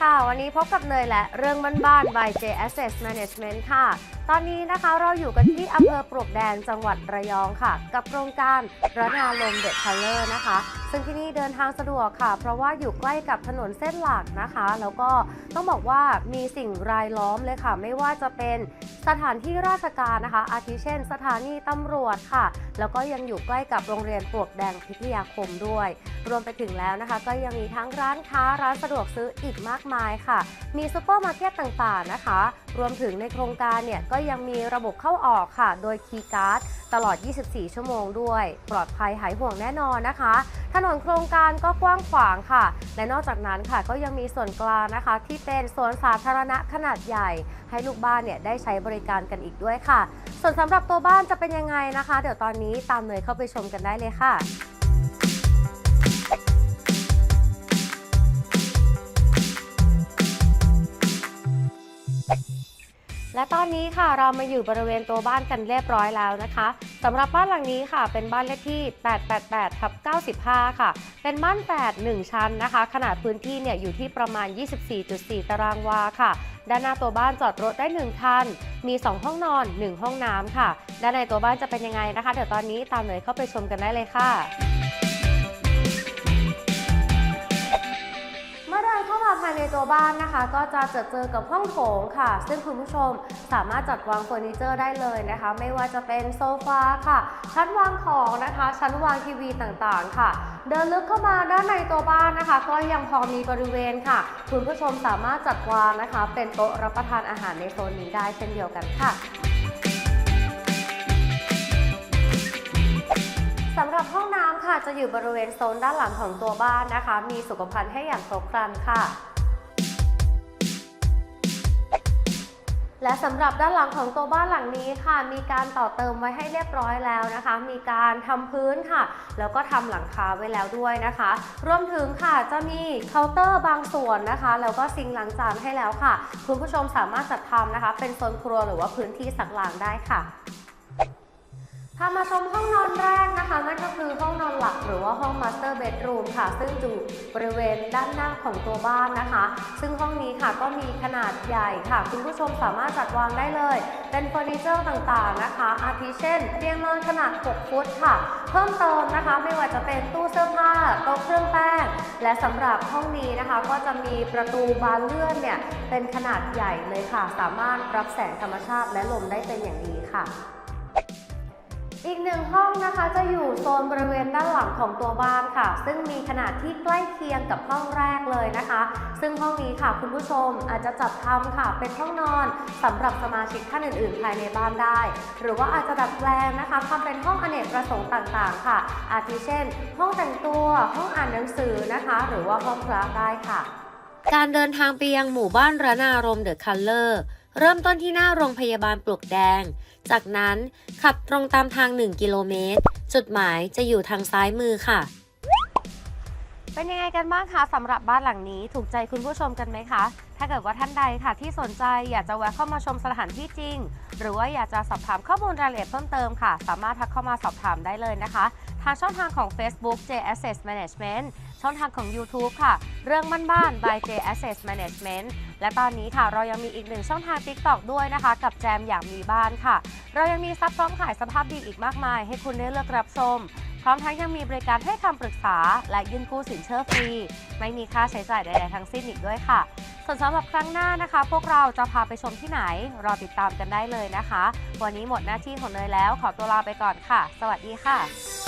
ค่ะ วันนี้พบกับเนยและเรื่องบ้านๆ by J Asset Management ค่ะ ตอนนี้นะคะเราอยู่กันที่อำเภอปลวกแดงจังหวัดระยองค่ะ กับโครงการระนาลมเด e คัลเลอร์นะคะ ซึ่งที่นี่เดินทางสะดวกค่ะ เพราะว่าอยู่ใกล้กับถนนเส้นหลักนะคะ แล้วก็ต้องบอกว่ามีสิ่งรายล้อมเลยค่ะ ไม่ว่าจะเป็นสถานที่ราชการนะคะ อาทิเช่น สถานีตำรวจค่ะ แล้วก็ยังอยู่ใกล้กับโรงเรียนปลวกแดงพิทยาคมด้วย รวมไปถึงแล้วนะคะ ก็ยังมีทั้งร้านค้าร้านสะดวกซื้ออีกมากมายค่ะ มีซูเปอร์มาร์เก็ตต่างๆนะคะ รวมถึงในโครงการเนี่ยก็ยังมีระบบเข้าออกค่ะ โดยคีย์การ์ดตลอด 24 ชั่วโมงด้วย ปลอดภัยหายห่วงแน่นอนนะคะ ถนนโครงการก็กว้างขวางค่ะ และนอกจากนั้นค่ะก็ยังมีส่วนกลางนะคะ ที่เป็นสวนสาธารณะขนาดใหญ่ ให้ลูกบ้านเนี่ยได้ใช้บริการกันอีกด้วยค่ะ ส่วนสำหรับตัวบ้านจะเป็นยังไงนะคะ เดี๋ยวตอนนี้ตามเนยเข้าไปชมกันได้เลยค่ะ และตอนนี้ค่ะเรามาอยู่บริเวณตัวบ้านกันเรียบร้อยแล้วนะคะสำหรับบ้านหลังนี้ค่ะ เป็นบ้านเลขที่ 888ทับ95 ค่ะ เป็นบ้าน8 1ชั้นนะคะ ขนาดพื้นที่เนี่ยอยู่ที่ประมาณ 24.4 ตารางวาค่ะ ด้านหน้าตัวบ้านจอดรถได้ 1 คัน มี 2 ห้องนอน 1 ห้องน้ำค่ะ ด้านในตัวบ้านจะเป็นยังไงนะคะ เดี๋ยวตอนนี้ตามเนยเข้าไปชมกันได้เลยค่ะ ในตัวบ้านนะคะ ก็จะเจอเจอกับห้องโถงค่ะ ซึ่งคุณผู้ชมสามารถจัดวางเฟอร์นิเจอร์ได้เลยนะคะ ไม่ว่าจะเป็นโซฟาค่ะ ชั้นวางของนะคะ ชั้นวางทีวีต่างๆ ค่ะ เดินลึกเข้ามาด้านในตัวบ้านนะคะ ก็ยังพอมีบริเวณค่ะ คุณผู้ชมสามารถจัดวางนะคะ เป็นโต๊ะรับประทานอาหารในโซนนี้ได้เช่นเดียวกันค่ะสำหรับห้องน้ำค่ะจะอยู่บริเวณโซนด้านหลังของตัวบ้านนะคะ มีสุขภัณฑ์ให้อย่างครบครันค่ะ และสำหรับด้านหลังของตัวบ้านหลังนี้ค่ะ มีการต่อเติมไว้ให้เรียบร้อยแล้วนะคะ มีการทำพื้นค่ะ แล้วก็ทำหลังคาไว้แล้วด้วยนะคะ รวมถึงค่ะจะมีเคาน์เตอร์บางส่วนนะคะ แล้วก็ซิงค์ล้างจานให้แล้วค่ะ คุณผู้ชมสามารถจัดทำนะคะ เป็นโซนครัวหรือว่าพื้นที่สักล้างได้ค่ะ พามาชมห้องนอนแรกนะคะ นั่นก็คือห้องนอนหลักหรือว่าห้อง Master Bedroom ค่ะ ซึ่งอยู่บริเวณด้านหน้าของตัวบ้านนะคะ ซึ่งห้องนี้ค่ะก็มีขนาดใหญ่ค่ะ คุณผู้ชมสามารถจัดวางได้เลย เป็นเฟอร์นิเจอร์ต่างๆนะคะ อาทิเช่นเตียงนอนขนาด 6 ฟุตค่ะ เพิ่มเติมนะคะ ไม่ว่าจะเป็นตู้เสื้อผ้าโต๊ะเครื่องแป้งและสำหรับห้องนี้นะคะ ก็จะมีประตูบานเลื่อนเนี่ยเป็นขนาดใหญ่เลยค่ะ สามารถรับแสงธรรมชาติและลมได้เป็นอย่างดีค่ะ อีกหนึ่งห้องนะคะจะอยู่โซนบริเวณด้านหลังของตัวบ้านค่ะ ซึ่งมีขนาดที่ใกล้เคียงกับห้องแรกเลยนะคะ ซึ่งห้องนี้ค่ะคุณผู้ชมอาจจะจัดทำค่ะ เป็นห้องนอนสำหรับสมาชิกท่านอื่นๆ ภายในบ้านได้ หรือว่าอาจจะดัดแปลงนะคะทำเป็นห้องอเนกประสงค์ต่างๆ ค่ะ อาทิเช่น ห้องแต่งตัวห้องอ่านหนังสือนะคะ หรือว่าห้องพระได้ค่ะ การเดินทางไปยังหมู่บ้านระนารมเดอะคัลเลอร์ เริ่มต้นที่หน้าโรงพยาบาลปลวกแดง จากนั้นขับตรงตามทาง 1 กิโลเมตร จุดหมายจะอยู่ทางซ้ายมือค่ะ เป็นยังไงกันบ้างคะสำหรับบ้านหลังนี้ถูกใจคุณผู้ชมกันไหมคะ ถ้าเกิดว่าท่านใดค่ะที่สนใจอยากจะแวะเข้ามาชมสถานที่จริง หรือว่าอยากจะสอบถามข้อมูลรายละเอียดเพิ่มเติมค่ะ สามารถทักเข้ามาสอบถามได้เลยนะคะ ทางช่องทางของ Facebook J Asset Management ช่องทางของ YouTube ค่ะ เรื่องบ้านบ้าน by J Asset Management และตอนนี้ค่ะ เรายังมีอีกหนึ่งช่องทาง TikTok ด้วยนะคะ กับแจมอย่ากมีบ้านค่ะ เรายังมีซับพร้อมขายสภาพดีอีกมากมาย ให้คุณได้เลือกรับชมพร้อมทั้งยังมีบริการให้คำปรึกษา และยื่นกู้สินเชื่อฟรี ไม่มีค่าใช้จ่ายใดๆทั้งสิ้นอีกด้วยค่ะ ส่วนสำหรับครั้งหน้านะคะ พวกเราจะพาไปชมที่ไหน รอติดตามกันได้เลยนะคะ วันนี้หมดหน้าที่ของเนยแล้ว ขอตัวลาไปก่อนค่ะ สวัสดีค่ะ